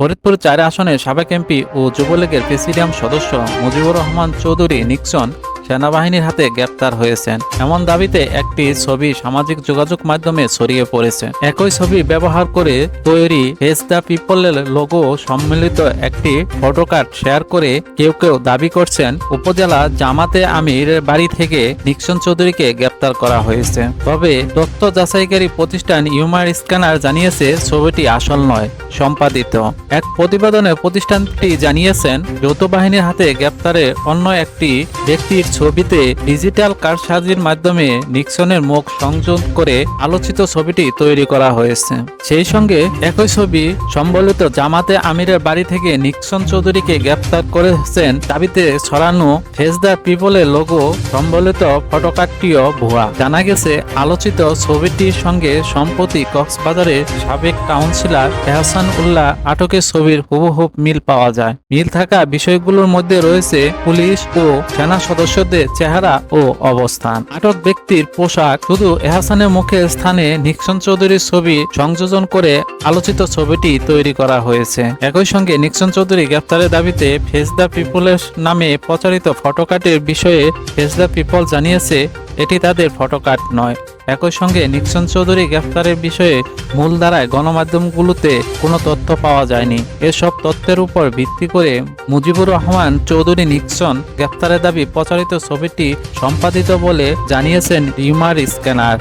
ফরিদপুর চার আসনে সাবেক এমপি ও যুবলীগের প্রেসিডিয়াম সদস্য মুজিবুর রহমান চৌধুরী নিক্সন সেনাবাহিনীর হাতে গ্রেপ্তার হয়েছেন। এমন দাবিতে একটি ছবি সামাজিক যোগাযোগ মাধ্যমে ছড়িয়ে পড়েছে। একই ছবি ব্যবহার করে তৈরি হেজ দ্য পিপলের লোগো সম্মিলিত একটি ফটোকার্ড শেয়ার করে কেউ কেউ দাবি করছেন, উপজেলা জামাতে আমির বাড়ি থেকে নিক্সন চৌধুরীকে গ্রেপ্তার করা হয়েছে। তবে তথ্য যাচাইকারী প্রতিষ্ঠান ইউমার স্ক্যানার জানিয়েছে, ছবিটি আসল নয়, সম্পাদিত। এক প্রতিবেদনে প্রতিষ্ঠানটি জানিয়েছেন, যৌথ বাহিনীর হাতে গ্রেপ্তারের অন্য একটি ব্যক্তির ছবিতে ডিজিটাল কারসাজির মাধ্যমে নিক্সনের মুখ সংযোগ করে আলোচিত ছবিটি তৈরি করা হয়েছে। সেই সঙ্গে একই ছবি সম্বলিত জামাতে আমিরের বাড়ি থেকে নিক্সন চৌধুরীকে গ্রেপ্তার করেছেন দাবিতে ছড়ানো ফেস দ্য পিপলের লোগো সম্বলিত ফটোকার্ডটিও ভুয়া। জানা গেছে, আলোচিত ছবিটির সঙ্গে সম্প্রতি কক্সবাজারের সাবেক কাউন্সিলর এহসান উল্লাহ আটকের ছবির হুবহুব মিল পাওয়া যায়। মিল থাকা বিষয়গুলোর মধ্যে রয়েছে পুলিশ ও সেনা সদস্যদের চেহারা ও অবস্থান। আটক ব্যক্তির পোশাক শুধু এহাসানের মুখে স্থানে নিক্সন চৌধুরীর ছবি সংযোজন করে আলোচিত ছবিটি তৈরি করা হয়েছে। একই সঙ্গে নিক্সন চৌধুরী গ্রেপ্তারের দাবিতে ফেস দ্য পিপলের নামে প্রচারিত ফটোকাটির বিষয়ে ফেস দ্য পিপল জানিয়েছে এটি তাদের ফটোকাট নয়। একই সঙ্গে নিক্সন চৌধুরী গ্রেফতারের বিষয়ে মূল মূলধারায় গণমাধ্যমগুলোতে কোনো তথ্য পাওয়া যায়নি। এসব তথ্যের উপর ভিত্তি করে মুজিবুর রহমান চৌধুরী নিক্সন গ্রেফতারের দাবি প্রচারিত ছবিটি সম্পাদিত বলে জানিয়েছেন রিউমার স্ক্যানার।